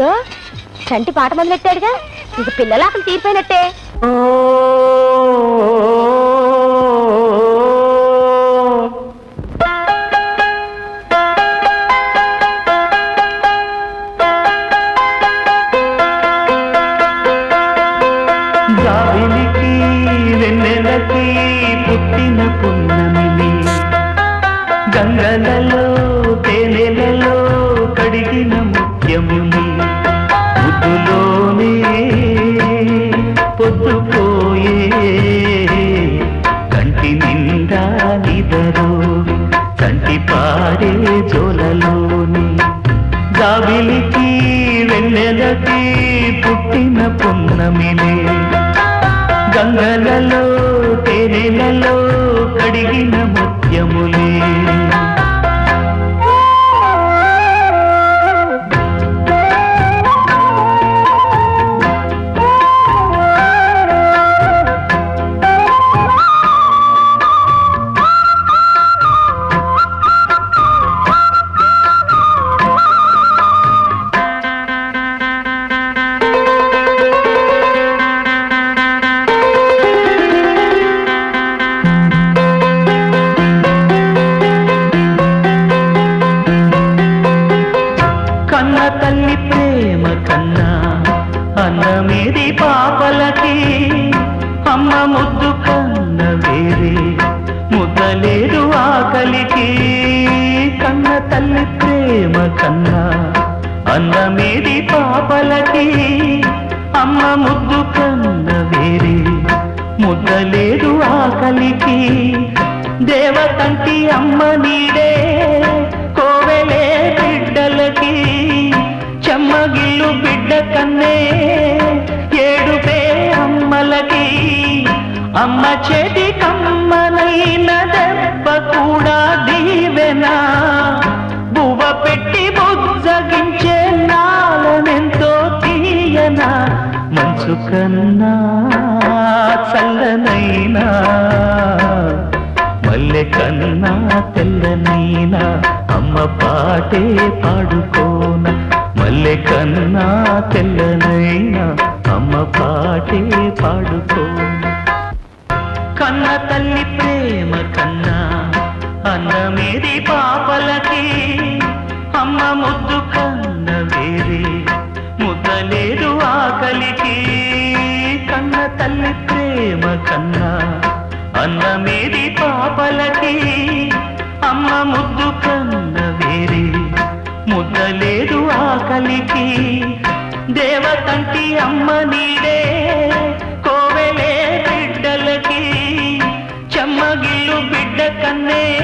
ఇదిగో చంటి పాట మొదలెట్టాడుగా. ఇక పిల్లల ఆకలి తీరిపోయినట్టే. గాలికి వెన్నెలకి పుట్టిన పున్నమిని. గంగలలో తేనెలలో కడిగిన ముత్యముని నిదరు కంటి పారే జోలలోని గావిలికి వెన్నెలకి పుట్టిన పున్నమిలే గంగలలో తేనెలలో కడిగిన అన్నమేది పాపలకి అమ్మ ముద్దు కన్న వేరే ముద్దలేదు ఆకలికి. కన్న తల్లి ప్రేమ కన్నా అన్నమేది పాపలకి అమ్మ ముద్దు కన్న వేరే ముద్దలేదు ఆకలికి. దేవతంటి అమ్మని అమ్మ చేతి కమ్మనైన దెబ్బ కూడా దీవెనా? బువ్వ పెట్టి బుజ్జగించే నాలనెంతో తీయనా? మంచు కన్నా చల్లనైనా? మల్లె కన్నా తెల్లనైనా? అమ్మ పాటే పాడుకోన? మల్లె కన్నా తెల్లనైనా? అమ్మ పాటే పాడుకోన? కన్న తల్లి ప్రేమ కన్నా అన్నమేది పాపలకి? అమ్మ ముద్దు కన్న వేరే ముద్దలేదు ఆకలికి. కన్న తల్లి ప్రేమ కన్నా అన్నమేది పాపలకి? అమ్మ ముద్దు కన్న వేరే ముద్దలేదు ఆకలికి. దేవతంటి అమ్మ నీడే में